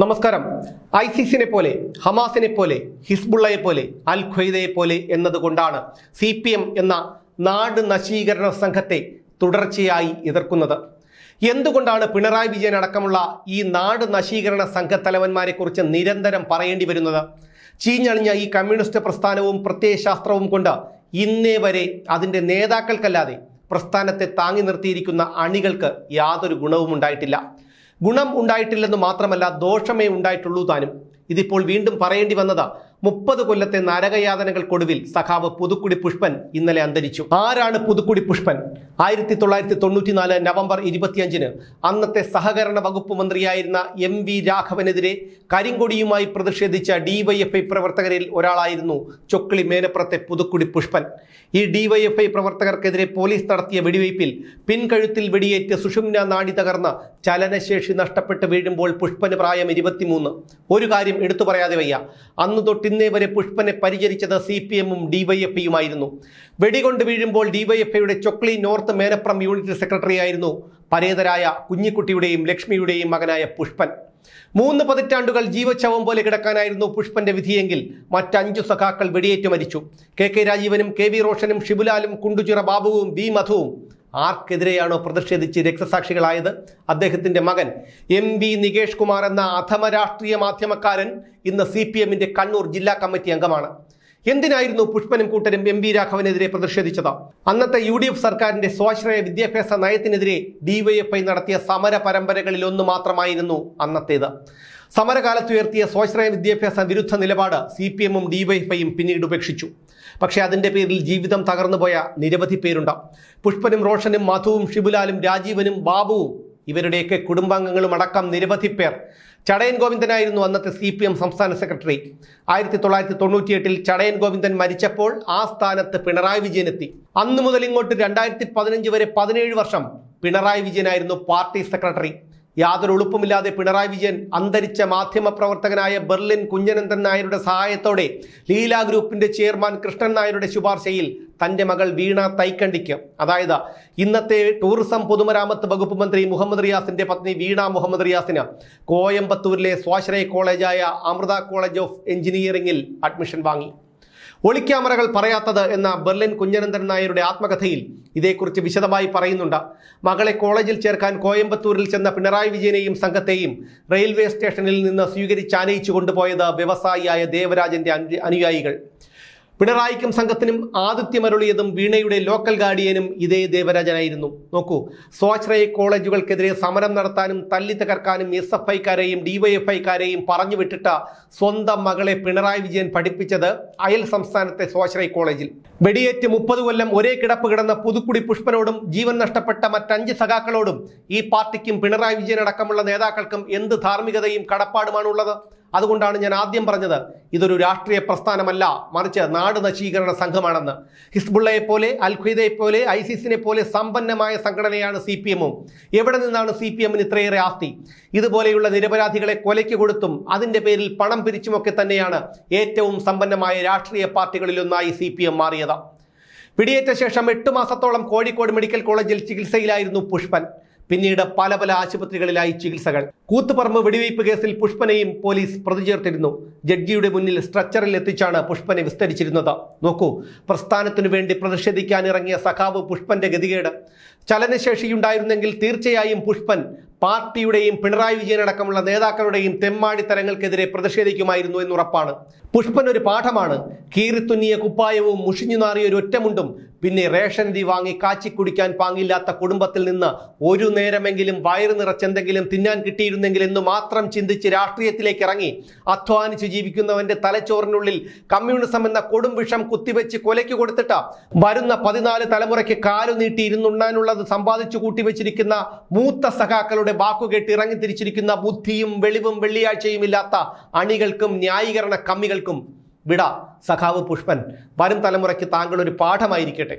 നമസ്കാരം. ഐസിസിനെ പോലെ ഹമാസിനെ പോലെ ഹിസ്ബുള്ളയെ പോലെ അൽ ഖ്വയ്ദയെ പോലെ എന്നതുകൊണ്ടാണ് സി പി എം എന്ന നാട് നശീകരണ സംഘത്തെ തുടർച്ചയായി എതിർക്കുന്നത്. എന്തുകൊണ്ടാണ് പിണറായി വിജയൻ അടക്കമുള്ള ഈ നാട് നശീകരണ സംഘത്തലവന്മാരെ കുറിച്ച് നിരന്തരം പറയേണ്ടി വരുന്നത്? ചീഞ്ഞളിഞ്ഞ ഈ കമ്മ്യൂണിസ്റ്റ് പ്രസ്ഥാനവും പ്രത്യയശാസ്ത്രവും കൊണ്ട് ഇന്നേ വരെ അതിന്റെ നേതാക്കൾക്കല്ലാതെ പ്രസ്ഥാനത്തെ താങ്ങി നിർത്തിയിരിക്കുന്ന അണികൾക്ക് യാതൊരു ഗുണവും ഉണ്ടായിട്ടില്ല ഗുണം ഉണ്ടായിട്ടില്ലെന്ന് മാത്രമല്ല ദോഷമേ ഉണ്ടായിട്ടുള്ളൂ താനും. ഇതിപ്പോൾ വീണ്ടും പറയേണ്ടി വന്നത് മുപ്പത് കൊല്ലത്തെ നരകയാതനകൾക്കൊടുവിൽ സഖാവ് പുതുക്കുടി പുഷ്പൻ ഇന്നലെ അന്തരിച്ചു. ആരാണ് പുതുക്കുടി പുഷ്പൻ? ആയിരത്തി തൊള്ളായിരത്തി തൊണ്ണൂറ്റിനാല് നവംബർ ഇരുപത്തിയഞ്ചിന് അന്നത്തെ സഹകരണ വകുപ്പ് മന്ത്രിയായിരുന്ന എം വി രാഘവനെതിരെ കരിങ്കൊടിയുമായി പ്രതിഷേധിച്ച ഡിവൈഎഫ്ഐ പ്രവർത്തകരിൽ ഒരാളായിരുന്നു ചൊക്കിളി മേനപ്പുറത്തെ പുതുക്കുടി പുഷ്പൻ. ഈ ഡിവൈഎഫ്ഐ പ്രവർത്തകർക്കെതിരെ പോലീസ് നടത്തിയ വെടിവയ്പിൽ പിൻകഴുത്തിൽ വെടിയേറ്റ് സുഷുമ്ന നാടി തകർന്ന ചലനശേഷി നഷ്ടപ്പെട്ട് വീഴുമ്പോൾ പുഷ്പന് പ്രായം ഇരുപത്തിമൂന്ന്. ഒരു കാര്യം എടുത്തു പറയാതെ വയ്യ. അന്ന് തൊട്ട് ഇന്നേ വരെ പുഷ്പനെ പരിചരിച്ചത് സി പി എമ്മും ഡിവൈഎഫ്ഐയുമായിരുന്നു വെടികൊണ്ട് വീഴുമ്പോൾ ഡിവൈഎഫ്ഐയുടെ Chokli north Menaprom unit secretary ആയിരുന്നു പരേതരായ കുഞ്ഞിക്കുട്ടിയുടെയും ലക്ഷ്മിയുടെയും മകനായ പുഷ്പൻ. മൂന്ന് പതിറ്റാണ്ടുകൾ ജീവച്ഛവം പോലെ കിടക്കാനായിരുന്നു പുഷ്പന്റെ വിധിയെങ്കിൽ മറ്റഞ്ചു സഖാക്കൾ വെടിയേറ്റ് മരിച്ചു. കെ കെ രാജീവനും കെ വി റോഷനും ഷിബുലാലും കുണ്ടുചിറ ബാബുവും ബി മധുവും ആർക്കെതിരെയാണോ പ്രതിഷേധിച്ച് രക്തസാക്ഷികളായത്? അദ്ദേഹത്തിന്റെ മകൻ എം വി നികേഷ് കുമാർ എന്ന അധമ രാഷ്ട്രീയ മാധ്യമക്കാരൻ ഇന്ന് സി പി എമ്മിന്റെ കണ്ണൂർ ജില്ലാ കമ്മിറ്റി അംഗമാണ്. എന്തിനായിരുന്നു പുഷ്പനും കൂട്ടരും എം വി രാഘവനെതിരെ പ്രതിഷേധിച്ചത്? അന്നത്തെ യു ഡി എഫ് സർക്കാരിന്റെ സ്വാശ്രയ വിദ്യാഭ്യാസ നയത്തിനെതിരെ ഡിവൈഎഫ്ഐ നടത്തിയ സമര പരമ്പരകളിൽ ഒന്ന് മാത്രമായിരുന്നു അന്നത്തേത്. സമരകാലത്ത് ഉയർത്തിയ സ്വാശ്രയ വിദ്യാഭ്യാസ വിരുദ്ധ നിലപാട് സി പി എമ്മും ഡിവൈഎഫ്ഐയും പിന്നീട് ഉപേക്ഷിച്ചു. പക്ഷേ അതിന്റെ പേരിൽ ജീവിതം തകർന്നുപോയ നിരവധി പേരുണ്ട്. പുഷ്പനും റോഷനും മധുവും ഷിബുലാലും രാജീവനും ബാബുവും ഇവരുടെയൊക്കെ കുടുംബാംഗങ്ങളും അടക്കം നിരവധി പേർ. ചടയൻ ഗോവിന്ദനായിരുന്നു അന്നത്തെ സി പി എം സംസ്ഥാന സെക്രട്ടറി. ആയിരത്തി തൊള്ളായിരത്തി തൊണ്ണൂറ്റിയെട്ടിൽ ചടയൻ ഗോവിന്ദൻ മരിച്ചപ്പോൾ ആ സ്ഥാനത്ത് പിണറായി വിജയൻ എത്തി അന്നു മുതൽ ഇങ്ങോട്ട് രണ്ടായിരത്തി പതിനഞ്ച് വരെ പതിനേഴ് വർഷം പിണറായി വിജയനായിരുന്നു പാർട്ടി സെക്രട്ടറി. യാതൊരു ഉളുപ്പുമില്ലാതെ പിണറായി വിജയൻ അന്തരിച്ച മാധ്യമപ്രവർത്തകനായ ബെർലിൻ കുഞ്ഞനന്ദൻ നായരുടെ സഹായത്തോടെ ലീല ഗ്രൂപ്പിന്റെ ചെയർമാൻ കൃഷ്ണൻ നായരുടെ ശുപാർശയിൽ തന്റെ മകൾ വീണ തൈക്കണ്ടിക്ക്. അതായത് ഇന്നത്തെ ടൂറിസം പൊതുമരാമത്ത് വകുപ്പ് മന്ത്രി മുഹമ്മദ് റിയാസിന്റെ പത്നി വീണ മുഹമ്മദ് റിയാസിന് കോയമ്പത്തൂരിലെ സ്വാശ്രയ കോളേജായ അമൃത കോളേജ് ഓഫ് എഞ്ചിനീയറിംഗിൽ അഡ്മിഷൻ വാങ്ങി. ഒളിക്യാമറകൾ പറയാത്തത് എന്ന ബെർലിൻ കുഞ്ഞനന്ദൻ നായരുടെ ആത്മകഥയിൽ ഇതേക്കുറിച്ച് വിശദമായി പറയുന്നുണ്ട്. മകളെ കോളേജിൽ ചേർക്കാൻ കോയമ്പത്തൂരിൽ ചെന്ന പിണറായി വിജയനെയും സംഘത്തെയും റെയിൽവേ സ്റ്റേഷനിൽ നിന്ന് സ്വീകരിച്ച് ആനയിച്ചു കൊണ്ടുപോയത് വ്യവസായിയായ ദേവരാജന്റെ അനു- അനുയായികൾ. പിണറായിക്കും സംഘത്തിനും ആതിഥ്യമരുളിയതും വീണയുടെ ലോക്കൽ ഗാർഡിയനും ഇതേ ദേവരാജനായിരുന്നു. നോക്കൂ സ്വാശ്രയ കോളേജുകൾക്കെതിരെ സമരം നടത്താനും തല്ലി തകർക്കാനും എസ് എഫ് ഐക്കാരെയും ഡിവൈഎഫ്ഐക്കാരെയും പറഞ്ഞു വിട്ടിട്ട് സ്വന്തം മകളെ പിണറായി വിജയൻ പഠിപ്പിച്ചത് അയൽ സംസ്ഥാനത്തെ സ്വാശ്രയ കോളേജിൽ. വെടിയേറ്റ് മുപ്പത് കൊല്ലം ഒരേ കിടപ്പ് കിടന്ന പുതുക്കുടി പുഷ്പനോടും ജീവൻ നഷ്ടപ്പെട്ട മറ്റഞ്ച് സഖാക്കളോടും ഈ പാർട്ടിക്കും പിണറായി വിജയൻ അടക്കമുള്ള നേതാക്കൾക്കും എന്ത് ധാർമ്മികതയും കടപ്പാടുമാണുള്ളത്? അതുകൊണ്ടാണ് ഞാൻ ആദ്യം പറഞ്ഞത് ഇതൊരു രാഷ്ട്രീയ പ്രസ്ഥാനമല്ല മറിച്ച് നാട് നശീകരണ സംഘമാണെന്ന്. ഹിസ്ബുള്ളയെ പോലെ അൽ ഖ്വയ്ദയെ പോലെ ഐസിസിനെ പോലെ സമ്പന്നമായ സംഘടനയാണ് സി പി എമ്മും. എവിടെ നിന്നാണ് സി പി എമ്മിന് ഇത്രയേറെ ആസ്തി? ഇതുപോലെയുള്ള നിരപരാധികളെ കൊലയ്ക്ക് കൊടുത്തും അതിന്റെ പേരിൽ പണം പിരിച്ചുമൊക്കെ തന്നെയാണ് ഏറ്റവും സമ്പന്നമായ രാഷ്ട്രീയ പാർട്ടികളിലൊന്നായി സി പി എം മാറിയത്. പിടിയേറ്റ ശേഷം എട്ട് മാസത്തോളം കോഴിക്കോട് മെഡിക്കൽ കോളേജിൽ ചികിത്സയിലായിരുന്നു പുഷ്പൻ. പിന്നീട് പല പല ആശുപത്രികളിലായി ചികിത്സകൾ. കൂത്തുപറമ്പ് വെടിവയ്പ് കേസിൽ പുഷ്പനെയും പോലീസ് പ്രതി ചേർത്തിരുന്നു ജഡ്ജിയുടെ മുന്നിൽ സ്ട്രക്ചറിൽ എത്തിച്ചാണ് പുഷ്പനെ വിസ്തരിച്ചിരുന്നത്. നോക്കൂ പ്രസ്ഥാനത്തിനു വേണ്ടി പ്രതിഷേധിക്കാൻ ഇറങ്ങിയ സഖാവ് പുഷ്പന്റെ ഗതികേട്. ചലനശേഷിയുണ്ടായിരുന്നെങ്കിൽ തീർച്ചയായും പുഷ്പൻ പാർട്ടിയുടെയും പിണറായി വിജയൻ അടക്കമുള്ള നേതാക്കളുടെയും തെമ്മാടിത്തരങ്ങൾക്കെതിരെ പ്രതിഷേധിക്കുമായിരുന്നു എന്നുറപ്പാണ്. പുഷ്പൻ ഒരു പാഠമാണ്. കീറിത്തുന്നിയ കുപ്പായവും മുഷിഞ്ഞു നാറിയ ഒരു ഒറ്റമുണ്ടും പിന്നെ റേഷൻ അരി വാങ്ങി കാച്ചി കുടിക്കാൻ പാങ്ങില്ലാത്ത കുടുംബത്തിൽ നിന്ന് ഒരു നേരമെങ്കിലും വയറ് നിറച്ചെന്തെങ്കിലും തിന്നാൻ കിട്ടിയിരുന്നെങ്കിൽ എന്ന് മാത്രം ചിന്തിച്ച് രാഷ്ട്രീയത്തിലേക്ക് ഇറങ്ങി അധ്വാനിച്ച് ജീവിക്കുന്നവന്റെ തലച്ചോറിനുള്ളിൽ കമ്മ്യൂണിസം എന്ന കൊടും വിഷം കുത്തിവെച്ച് കൊലയ്ക്ക് കൊടുത്തിട്ട് വരുന്ന പതിനാല് തലമുറയ്ക്ക് കാലു നീട്ടി ഇരുന്നുണ്ണാനുള്ളത് സമ്പാദിച്ചു കൂട്ടിവെച്ചിരിക്കുന്ന മൂത്ത സഖാക്കളുടെ വാക്കുകേട്ട് ഇറങ്ങി തിരിച്ചിരിക്കുന്ന ബുദ്ധിയും വെളിവും വെള്ളിയാഴ്ചയും ഇല്ലാത്ത അണികൾക്കും ന്യായീകരണ കമ്മികൾക്കും വിട സഖാവ് പുഷ്പൻ. വരും തലമുറയ്ക്ക് താങ്കൾ ഒരു പാഠമായിരിക്കട്ടെ.